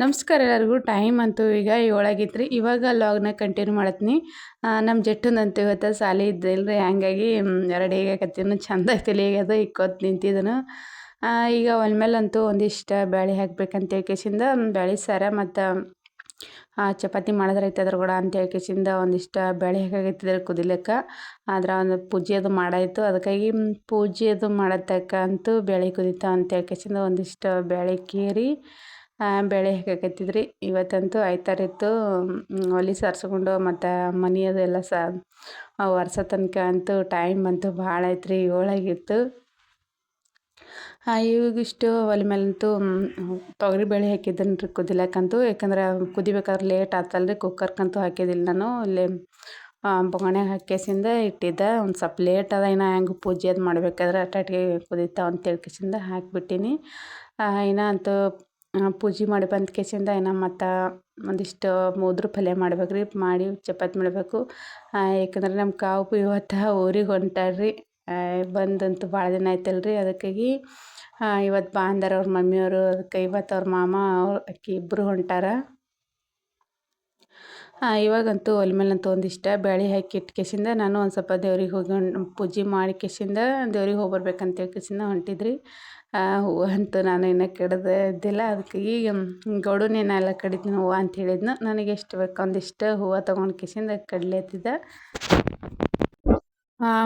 ನಮಸ್ಕಾರ ಎಲ್ಲರಿಗೂ. ಟೈಮ್ ಅಂತೂ ಈಗ ಏಳಾಗಿತ್ತು ರೀ ಇವಾಗ ಲಾಗ್ನ ಕಂಟಿನ್ಯೂ ಮಾಡತ್ನಿ. ನಮ್ಮ ಜಟ್ಟನಂತೂ ಇವತ್ತು ಸಾಲಿ ಇದ್ದಿಲ್ಲ ರೀ ಹಂಗಾಗಿ ರೆಡಿ ಆಗಕತ್ತೀನಿ ಚಂದ ಅದು ಇಕ್ಕೋತ್ ನಿಂತಿದ್ದನು ಈಗ ಒಲ್ಮೇಲಂತೂ ಒಂದಿಷ್ಟು ಬ್ಯಾಳಿ ಹಾಕ್ಬೇಕಂತ ಹೇಳ್ಕೇಸಿಂದ ಬ್ಯಾಳಿ ಸಾರ ಮತ್ತು ಚಪಾತಿ ಮಾಡೋದ್ರೈತೆ ಅದ್ರ ಕೂಡ ಅಂತ ಹೇಳ್ಕೇಸಿಂದ ಒಂದಿಷ್ಟು ಬ್ಯಾಳಿ ಹಾಕಾಗಿತ್ತಿದ್ರೆ ಕುದಿಲಕ್ಕ. ಆದ್ರೆ ಒಂದು ಪೂಜೆ ಅದು ಮಾಡಾಯಿತು. ಅದಕ್ಕಾಗಿ ಪೂಜೆದು ಪೂಜೆ ಅದು ಮಾಡತಕ್ಕ ಅಂತೂ ಹೇಳ್ಕೇಸಿಂದ ಒಂದಿಷ್ಟು ಬ್ಯಾಳಿ ಕೀರಿ ಬೇಳೆ ಹೇಗಾಕೈತಿದ್ರಿ ಇವತ್ತಂತೂ ಆಯ್ತಾರಿತ್ತು ಒಲೆ ಸಾರಿಸ್ಕೊಂಡು ಮತ್ತು ಮನೆ ಅದೆಲ್ಲ ಸ ವರ್ಷ ತನಕ ಅಂತೂ ಟೈಮ್ ಅಂತೂ ಭಾಳ ಆಯ್ತು ರೀ ಏಳಾಗಿತ್ತು ಇವಾಗಿಷ್ಟು ಒಲೆ ಮೇಲಂತೂ ತೊಗರಿ ಬೇಳೆ ಹಾಕಿದ್ದೇನೆ ರೀ ಕುದಿಲಕ್ಕಂತೂ, ಯಾಕಂದ್ರೆ ಕುದಿಬೇಕಾದ್ರೆ ಲೇಟ್ ಆತಲ್ಲ ರೀ ಕುಕ್ಕರ್ಕಂತೂ ಹಾಕಿದಿಲ್ಲ ನಾನು, ಇಲ್ಲಿ ಬೊಗಣ್ಯಾಗ ಹಾಕೇಸಿಂದ ಇಟ್ಟಿದ್ದೆ, ಒಂದು ಸ್ವಲ್ಪ ಲೇಟ್ ಅದ, ಇನ್ನು ಹೆಂಗೆ ಪೂಜೆ ಅದು ಮಾಡ್ಬೇಕಾದ್ರೆ ಅಟ್ಟಾಟಿಗೆ ಕುದೀತಾವ ಅಂತ ಹಾಕಿಬಿಟ್ಟಿನಿ. ಇನ್ನು ಅಂತೂ ಪೂಜೆ ಮಾಡಿ ಬಂದ ಕೇಸಿಂದ ಏನು ಮತ್ತು ಒಂದಿಷ್ಟು ಮುದ್ರ ಪಲ್ಯ ಮಾಡ್ಬೇಕು ರೀ ಮಾಡಿ ಚಪಾತಿ ಮಾಡಬೇಕು. ಯಾಕಂದ್ರೆ ನಮ್ಮ ಕಾವು ಇವತ್ತು ಊರಿಗೆ ಹೊಂಟಾರ್ರಿ. ಬಂದಂತೂ ಭಾಳ ದಿನ ಆಯ್ತಲ್ಲ ರೀ ಅದಕ್ಕಾಗಿ ಇವತ್ತು ಬಾ ಅವ್ರ ಮಮ್ಮಿಯವರು, ಅದಕ್ಕೆ ಇವತ್ತು ಅವ್ರ ಮಾಮ, ಅವ್ರ ಅಕ್ಕಿ ಇಬ್ಬರು ಹೊಂಟಾರ. ಇವಾಗಂತೂ ಒಲೆ ಮೇಲಂತೂ ಒಂದಿಷ್ಟ ಬೇಳೆ ಹಾಕಿ ಇಟ್ಕೇಸಿಂದ ನಾನು ಒಂದು ಸ್ವಲ್ಪ ದೇವ್ರಿಗೆ ಹೋಗಿ ಪೂಜೆ ಮಾಡಿ ಕೇಸಿಂದ ದೇವ್ರಿಗೆ ಹೋಗಿ ಬರ್ಬೇಕಂತ ಹೇಳ್ಕೇಸಿಂದ ಹೊಂಟಿದ್ರಿ. ಹೂವು ಅಂತೂ ನಾನು ಇನ್ನೂ ಕಡಿದೇ ಇದ್ದಿಲ್ಲ. ಅದಕ್ಕೆ ಈಗ ಗೌಡು ನೀನು ಎಲ್ಲ ಕಡಿತೀನಿ ಹೂವು ಅಂತ ಹೇಳಿದ್ನು. ನನಗೆ ಎಷ್ಟು ಬೇಕು ಒಂದಿಷ್ಟು ಹೂವು ತೊಗೊಂಡು ಕಿಸಿಂದ ಕಡ್ಲೆತ್ತಿದ್ದೆ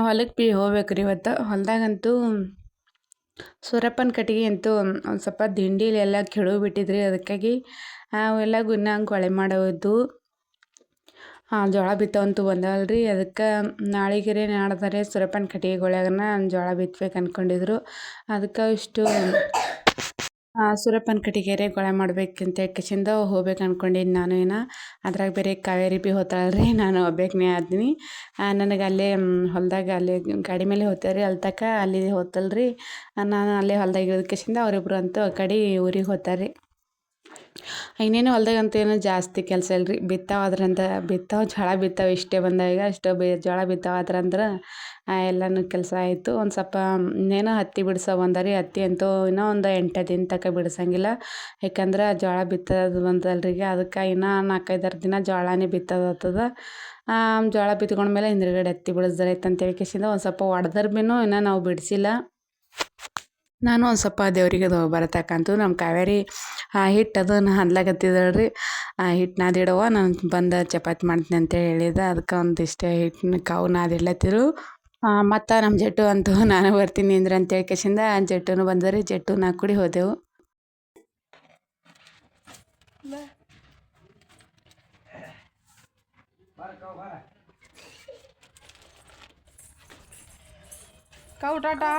ಹೊಲಕ್ಕೆ ಬಿ ಹೋಗ್ಬೇಕು ರೀ ಇವತ್ತು. ಹೊಲದಾಗಂತೂ, ಸೂರಪ್ಪನ ಕಟ್ಟಿಗೆ ಅಂತೂ ಒಂದು ಸ್ವಲ್ಪ ದಿಂಡಿಲೆಲ್ಲ ಕೆಡವು ಬಿಟ್ಟಿದ್ರಿ. ಅದಕ್ಕಾಗಿ ಅವೆಲ್ಲ ಗುನ್ನ ಕೊಳೆ ಮಾಡೋದು. ಜೋಳ ಬಿತ್ತವಂತೂ ಬಂದವಲ್ಲ ರೀ ಅದಕ್ಕೆ ನಾಳೆಗೆರೆ ನಾಡ್ದಾರೆ ಸೂರಪ್ಪನ ಕಟ್ಟಿಗೆಗೊಳಗನ ಜೋಳ ಬಿತ್ಬೇಕು ಅಂದ್ಕೊಂಡಿದ್ರು ಅದಕ್ಕೆ ಇಷ್ಟು ಸೂರಪ್ಪನ ಕಟ್ಟಿಗೆರೆ ಗೊಳೆ ಮಾಡ್ಬೇಕಂತ ಹೇಳ್ಕೇಸಿಂದ ಹೋಗ್ಬೇಕು ಅನ್ಕೊಂಡಿದ್ದು ನಾನು ಏನ ಅದ್ರಾಗ ಬೇರೆ ಕಾವೇರಿ ಬಿ ಹೋತಾಳ್ರಿ ನಾನು ಒಬ್ಬೇಕನೇ ಆದ್ನಿ. ನನಗೆ ಅಲ್ಲೇ ಹೊಲದಾಗ ಅಲ್ಲಿ ಗಾಡಿ ಮೇಲೆ ಹೋಗ್ತೇವ್ರಿ ಅಲ್ಲಿ ತಕ. ಅಲ್ಲಿ ಹೋತಲ್ರಿ. ನಾನು ಅಲ್ಲೇ ಹೊಲ್ದಾಗ ಇಳಿದ್ಕೇಸಿಂದ ಅವರಿಬ್ರು ಅಂತೂ ಆ ಕಡೆ ಊರಿಗೆ ಹೋತಾರೆ ಇನ್ನೇನು ಹೊಲ್ದಾಗಂತೂ ಏನೂ ಜಾಸ್ತಿ ಕೆಲಸ ಇಲ್ಲ ರೀ ಬಿತ್ತಾವ ಅದ್ರಂತ ಬಿತ್ತಾವ ಜೋಳ ಬಿತ್ತಾವ ಇಷ್ಟೇ ಬಂದಾಗ ಅಷ್ಟು ಬೇ ಜೋಳ ಬಿತ್ತಾವ ಅದ್ರಂದ್ರೆ ಎಲ್ಲನೂ ಕೆಲಸ ಆಯಿತು. ಒಂದು ಸ್ವಲ್ಪ ಇನ್ನೇನೋ ಹತ್ತಿ ಬಿಡ್ಸೋ ರೀ. ಹತ್ತಿ ಅಂತೂ ಇನ್ನೂ ಒಂದು ಎಂಟು ದಿನ ತನಕ ಬಿಡ್ಸಂಗಿಲ್ಲ. ಯಾಕಂದ್ರೆ ಜೋಳ ಬಿತ್ತೋದು ಬಂದಲ್ರಿಗೆ ಅದಕ್ಕೆ ಇನ್ನೂ ನಾಲ್ಕೈದಾರು ದಿನ ಜೋಳನೇ ಬಿತ್ತೋದಾಗ್ತದ ಜೋಳ ಬಿತ್ಕೊಂಡ್ಮೇಲೆ ಹಿಂದ್ಗಡೆ ಹತ್ತಿ ಬಿಡಿಸ್ದಾರೈತೆ ಅಂತ ಹೇಳ್ಕೇಸಿಂದ ಒಂದು ಸ್ವಲ್ಪ ಹೊಡ್ದರ್ ಭೀನು ಇನ್ನೂ ನಾವು ಬಿಡಿಸಿಲ್ಲ. ನಾನು ಒಂದು ಸ್ವಲ್ಪ ದೇವರಿಗೆ ಅದು ಬರತಕ್ಕಂತೂ ನಮ್ಮ ಕಾವೇರಿ, ಆ ಹಿಟ್ಟು ಅದನ್ನು ಹದ್ಲಾಕತ್ತಿದ್ದಾಳೆ ರೀ ಆ ಹಿಟ್ಟು ನಾದಿಡವ್ವ ನಾನು ಬಂದು ಚಪಾತಿ ಮಾಡ್ತೀನಿ ಅಂತ ಹೇಳಿದ. ಅದಕ್ಕೆ ಒಂದಿಷ್ಟು ಹಿಟ್ಟನ್ನ ಕಾವು ನಾದಿಡ್ಲತ್ತಿರು ಮತ್ತು ನಮ್ಮ ಜಟ್ಟು ಅಂತೂ ನಾನು ಬರ್ತೀನಿ ಅಂದ್ರೆ ಅಂತ ಹೇಳ್ಕೇಸಿಂದ ಜಟ್ಟುನು ಬಂದರಿ ಜಟ್ಟು ನಾ ಕೂಡಿ ಹೋದೆವು. ಕೌ ಟಾಟಾ.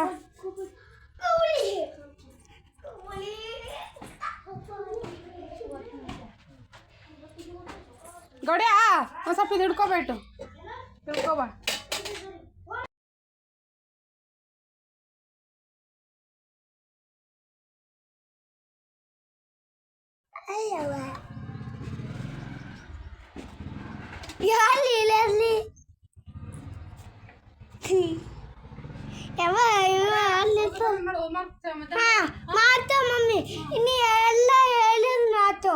ಗೌಡ್ಯಾ ಒಂದು ಸ್ವಲ್ಪ ಇದು ಹಿಡ್ಕೊಬೇಟು. ಹಿಡ್ಕೋಬಾ. ಮಾತು ಮಮ್ಮಿ. ಇನ್ನು ಎಲ್ಲ ಹೇಳಿದ್ ಮಾತು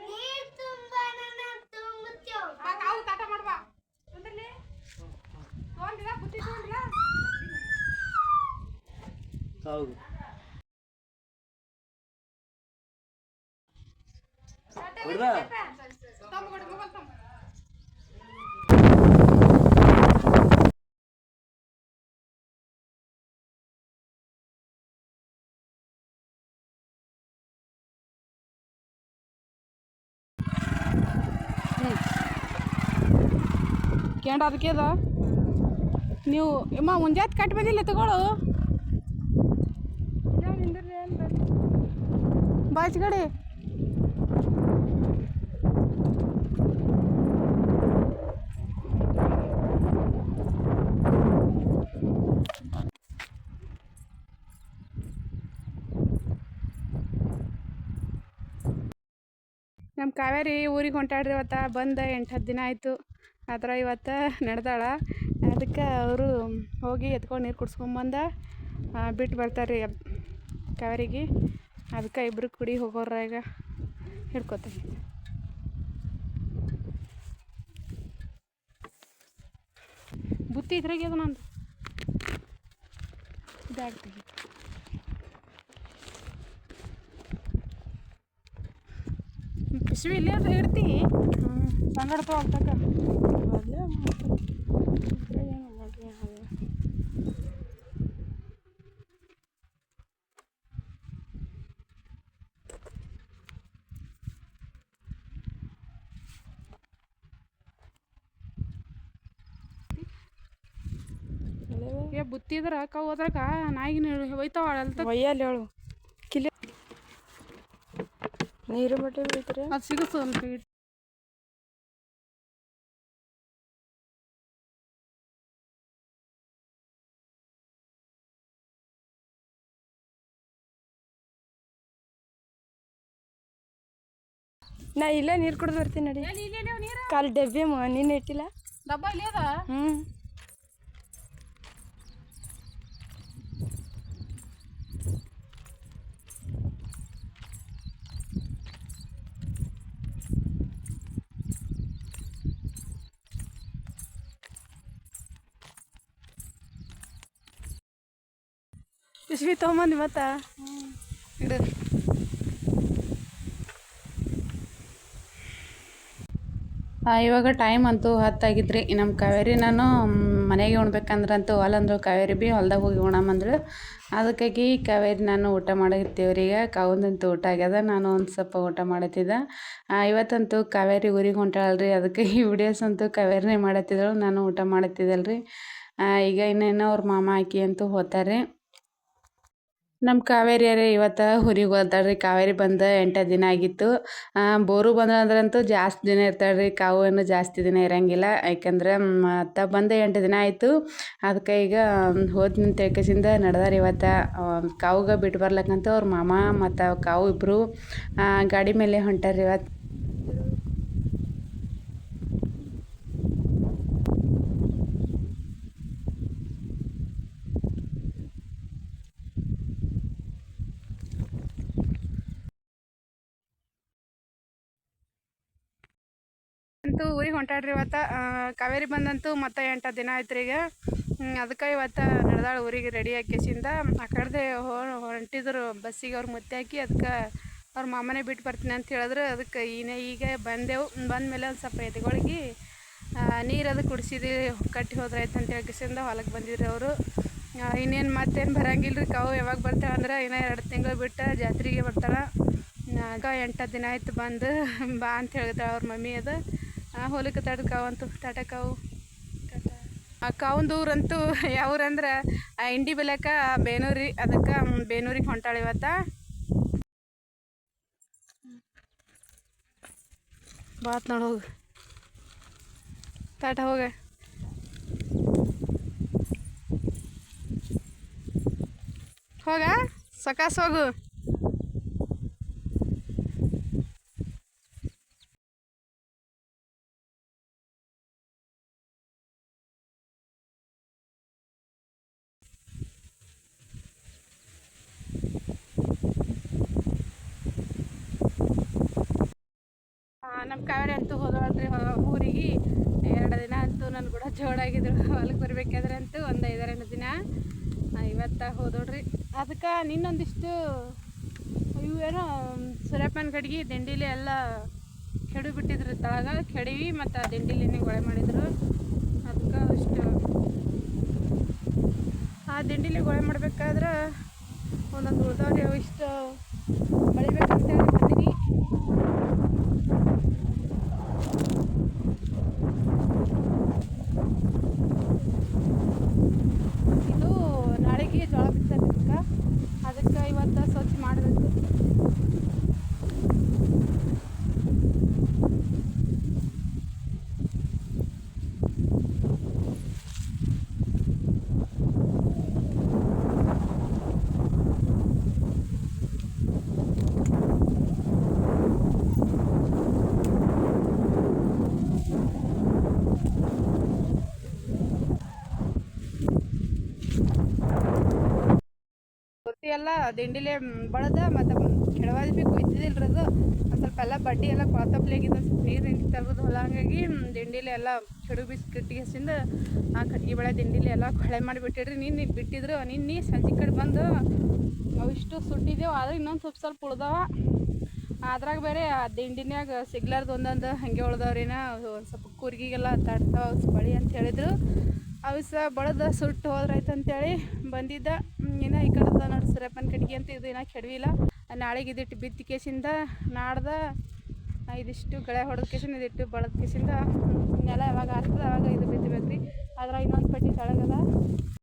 ನೀರ್ ತುಂಬಾ ನನ್ನ ತುಂಬುತ್ತೇವ್ ಕಾವು ತಾಟ ಮಾಡ್ಬಾ ತೊಗೊಂಡಿಲ್ಲ ಬುತ್ತಿ ತೊಗೊಂಡಿಲ್ಲ ಹೌದು. ಕೇಂಡ ಅದಕ್ಕೆ ಅದ? ನೀವು ಅಮ್ಮ ಮುಂಜಾತ್ ಕಟ್ ಬಂದಿಲ್ಲ ತಗೊಳು. ಬಾಚ್ಗಡೆ ನಮ್ಮ ಕಾವೇರಿ ಊರಿಗೆ ಹೊಂಟಾಡ್ರಿ ಇವತ್ತ. ಬಂದ ಎಂಟು ಹತ್ತು ದಿನ ಆಯಿತು. ಆ ಥರ ಇವತ್ತು ನಡೆದಾಳ. ಅದಕ್ಕೆ ಅವರು ಹೋಗಿ ಎತ್ಕೊಂಡು ನೀರು ಕುಡ್ಸ್ಕೊಂಬಂದ ಬಿಟ್ಟು ಬರ್ತಾರೆ ಕಾವೇರಿಗೆ. ಅದಕ್ಕೆ ಇಬ್ಬರು ಕುಡಿ ಹೋಗೋರ ಈಗ ಹಿಡ್ಕೊತೀನಿ. ಬುತ್ತಿ ಇದ್ರಾಗೆ ಅದು ನಂದು. ಬ್ಯಾಗ್ ತೆಗಿ ಪಿಶವಿ ಇಲ್ಲೇ ಅದು ಇಡ್ತಿ ಸಂಗಡ ತಗೋತಕ್ಕ ಅಲ್ಲೇ ಏನು ಬುತ್ತಿದ್ರ ಕವ್ ಹೋದ್ರಾಗ ನಾಯಿಗಿನ ಹೋಯ್ತಾವ ಅಳ್ತ ಒಯ್ಯಲ್ಲಿ ಹೇಳು. ಕಿಲಿ ನೀರು ಬಟ್ಟೆ ಬೀಳ್ತಾರೆ? ಅದು ಸಿಗುತ್ತೆ ನಾ ಇಲ್ಲೇ ನೀರು ಕುಡ್ದು ಬರ್ತೀನಿ ನೋಡಿ. ಕಾಲು ಡಬ್ಬಿ ಮ ನೀನು ಇಟ್ಟಿಲ್ಲ? ಡಬ್ಬ ಇಲ್ಲಿ ಹ್ಞೂ ಪಿಶ್ವಿ ತೊಗೊಂಬಂದು ಮತ್ತ ಇಡು. ಇವಾಗ ಟೈಮ್ ಅಂತೂ ಹತ್ತಾಗಿದ್ರಿ. ನಮ್ಮ ಕಾವೇರಿ ನಾನು ಮನೆಗೆ ಉಣ್ಬೇಕಂದ್ರಂತೂ ಹೊಲಂದ್ರು ಕಾವೇರಿ ಬಿ ಹೊಲ್ದಾಗ ಹೋಗಿ ಉಣಮಂದ್ರು ಅದಕ್ಕಾಗಿ ಕಾವೇರಿ ನಾನು ಊಟ ಮಾಡಿರ್ತೀವ್ರಿ ಈಗ ಕಾವಂದಂತೂ ಊಟ ಆಗ್ಯದ ನಾನು ಒಂದು ಸ್ವಲ್ಪ ಊಟ ಮಾಡತ್ತಿದ್ದೆ. ಆ, ಇವತ್ತಂತೂ ಕಾವೇರಿ ಊರಿಗೆ ಹೊಂಟಾಳಲ್ರಿ. ಅದಕ್ಕೆ ಈ ವಿಡಿಯೋಸ್ ಅಂತೂ ಕಾವೇರಿನೇ ಮಾಡತ್ತಿದ್ದಳು. ನಾನು ಊಟ ಮಾಡತ್ತಿದ್ದಲ್ರಿ. ಈಗ ಇನ್ನೇನೋ ಅವ್ರ ಮಾಮ ಆಕಿ ಅಂತೂ ಹೋತಾರೆ ನಮ್ಮ ಕಾವೇರಿಯರೇ ಇವತ್ತು ಊರಿಗೆ ರೀ ಕಾವೇರಿ ಬಂದು ಎಂಟು ದಿನ ಆಗಿತ್ತು. ಬೋರು ಬಂದ್ರಂತೂ ಜಾಸ್ತಿ ದಿನ ಇರ್ತಾಳೆ ರೀ ಕಾವು ಏನು ಜಾಸ್ತಿ ದಿನ ಇರಂಗಿಲ್ಲ. ಯಾಕಂದ್ರೆ ಅತ್ತ ಬಂದು ಎಂಟು ದಿನ ಆಯಿತು. ಅದಕ್ಕೆ ಈಗ ಹೋದ ತಿಳ್ಕಸಿಂದ ನಡೆದಾರ ಇವತ್ತು. ಕಾವುಗೆ ಬಿಟ್ಟು ಬರ್ಲಕ್ಕಂತ ಅವ್ರ ಮಾಮ ಮತ್ತು ಕಾವು ಇಬ್ಬರು ಗಾಡಿ ಮೇಲೆ ಹೊಂಟಾರ ಇವತ್ತು ಅಂತೂ ಊರಿಗೆ ಹೊಂಟಾಡ್ರಿ ಇವತ್ತು. ಕಾವೇರಿ ಬಂದಂತೂ ಮತ್ತೆ ಎಂಟು ದಿನ ಆಯ್ತು ಈಗ. ಅದಕ್ಕೆ ಇವತ್ತು ನಡೆದಾಳ ಊರಿಗೆ ರೆಡಿ ಆಕೇಶಿಂದ ಆ ಕಡೆದೆ ಹೊಂಟಿದ್ರು ಬಸ್ಸಿಗೆ ಅವ್ರು ಮುತ್ತೆ ಹಾಕಿ, ಅದಕ್ಕೆ ಅವ್ರ ಮಾಮನೇ ಬಿಟ್ಟು ಬರ್ತೀನಿ ಅಂತ ಹೇಳಿದ್ರು. ಅದಕ್ಕೆ ಈನೇ ಈಗ ಬಂದೆವು. ಬಂದಮೇಲೆ ಒಂದು ಸ್ವಲ್ಪ ಎತ್ಕೊಳಗಿ ನೀರು ಅದು ಕುಡಿಸಿದ್ವಿ ಕಟ್ಟಿ ಹೋದ್ರೆ ಆಯ್ತು ಅಂತ ಹೇಳ್ಕಿಸಿಂದ ಹೊಲಕ್ಕೆ ಬಂದಿದ್ರು ಅವರು. ಇನ್ನೇನು ಮತ್ತೇನು ಬರಂಗಿಲ್ಲ ರೀ ಕಾವು ಯಾವಾಗ ಬರ್ತಾಳೆ ಅಂದ್ರೆ ಇನ್ನೂ ಎರಡು ತಿಂಗಳು ಬಿಟ್ಟು ಜಾತ್ರೆಗೆ ಬರ್ತಾಳೆ ಎಂಟು ದಿನ ಆಯ್ತು ಬಂದು, ಬಾ ಅಂತ ಹೇಳ್ತಾಳೆ ಅವ್ರ ಮಮ್ಮಿ ಅದು. ಹೋಲಿಕೆ ತಡ್ದು ಅಂತೂ, ಟಾಟಾ ಕಾವು ಆ ಕಾವಂದು ಊರಂತೂ ಯಾವ ಊರಂದ್ರೆ ಆ ಇಂಡಿ ಬೆಲಕ ಬೇನೂರಿ, ಅದಕ್ಕೆ ಬೇನೂರಿಗೆ ಹೊಂಟಾಳೆ ಇವತ್ತ. ಬಾತ್ ನೋಡಿ ಹೋಗು. ತಾಟ ಹೋಗ. ಹೋಗ, ಸಕಾಸ ಹೋಗು. ನಮ್ಮ ಕಾವೇರಿ ಅಂತೂ ಹೋದವಳ್ರಿ ಊರಿಗೆ ಎರಡು ದಿನ ಅಂತೂ ನನ್ನ ಕೂಡ ಜೋಡಾಗಿದ್ರು ಹೊಲಕ್ಕೆ ಬರ್ಬೇಕಾದ್ರೆ ಅಂತೂ ಒಂದು ಐದರಿಂದ ದಿನ. ಇವತ್ತು ಹೋದೋಡ್ರಿ. ಅದಕ್ಕೆ ನಿನ್ನೊಂದಿಷ್ಟು ಇವೇನೋ ಸೂರ್ಯಪ್ಪನ ಕಡೆಗೆ ದಿಂಡಿಲಿ ಎಲ್ಲ ಕೆಡು ಬಿಟ್ಟಿದ್ರು ತಳಗ ಕೆಡವಿ ಮತ್ತು ದಿಂಡಿಲಿನೇ ಗೊಳೆ ಮಾಡಿದರು. ಅದಕ್ಕೆ ಅಷ್ಟು ಆ ದಿಂಡಿಲಿ ಗೊಳೆ ಮಾಡಬೇಕಾದ್ರೆ ಒಂದೊಂದು ಉಳ್ದವ್ರಿ ಅವು ಇಷ್ಟು ಬೆಳಿಬೇಕಂತೇಳಿ ಬಂದೀನಿ ಇದು ನಾಳೆಗೆ ಜೋಳ ಬಿತ್ತಕ್ಕೆ ಅದಕ್ಕೆ ಇವತ್ತು ಸ್ವಚ್ಛ ಮಾಡಬೇಕು ಎಲ್ಲ ದಿಂಡಿಲೆ ಬಳದ ಮತ್ತು ಕೆಡವಾದ ಬಿ ಕೊಯ್ತಿದ್ದಿಲ್ಲ ಅದು ಸ್ವಲ್ಪ ಎಲ್ಲ ಬಡ್ಡಿ ಎಲ್ಲ ಕೊಳತಪ್ಲಿಯಾಗಿದ್ದು ಒಂದು ಸ್ವಲ್ಪ ನೀರು ತೆಗೆದು ಹೊಲ ಹಂಗಾಗಿ ದಿಂಡಿಲೆ ಎಲ್ಲ ಕೆಡು ಬೀಸ್ ಕಟ್ಟಿಗೆಸಿಂದ ಆ ಕಟ್ಟಿಗೆ ಬೆಳೆ ದಿಂಡಿಲೆ ಎಲ್ಲ ಕೊಳೆ ಮಾಡಿಬಿಟ್ಟಿಡ್ರಿ. ನಿನ್ನೆ ಬಿಟ್ಟಿದ್ರು ನಿನ್ನೆ ಸಂಜೆ ಕಡೆ ಬಂದು ಅವಿಷ್ಟು ಸುಟ್ಟಿದ್ದೇವೆ ಆದ್ರೆ ಇನ್ನೊಂದು ಸ್ವಲ್ಪ ಸ್ವಲ್ಪ ಉಳ್ದವ. ಅದ್ರಾಗ ಬೇರೆ ಆ ದಿಂಡಿನ್ಯಾಗ ಸಿಗ್ಲಾರ್ದು ಒಂದೊಂದು ಹಾಗೆ ಉಳ್ದವ್ರೇನ ಒಂದು ಸ್ವಲ್ಪ ಕೂರ್ಗಿಗೆಲ್ಲ ತಡ್ತಾವ ಬಳಿ ಅಂತ ಹೇಳಿದ್ರು. ಅವು ಸಹ ಬಳದ ಸುಟ್ಟು ಹೋದ್ರಾಯ್ತು ಅಂತೇಳಿ ಬಂದಿದ್ದ. ಇನ್ನು ಈ ಕಡೆ ನೋಡಿ ಸೂರ್ಯಪ್ಪನ ಕಟ್ಗೆ ಅಂತ ಇದು ಇನ್ನೂ ಕೆಡವಿಲ್ಲ ನಾಳೆಗೆ ಇದಿಟ್ಟು ಬಿದ್ದ ಕೇಸಿಂದ ನಾಡ್ದ ಇದಿಷ್ಟು ಗಳೆ ಹೊಡೆದ ಕೇಸಿಂದ ಇದಿಟ್ಟು ಬಳದ ಕೇಸಿಂದ ನೆಲ ಯಾವಾಗ ಆಗ್ತದೆ ಅವಾಗ ಇದು ಬಿತ್ತಬೇಕು ರೀ ಅದ್ರಾಗ ಇನ್ನೊಂದು ಪಟ್ಟಿ ತಳಗದ.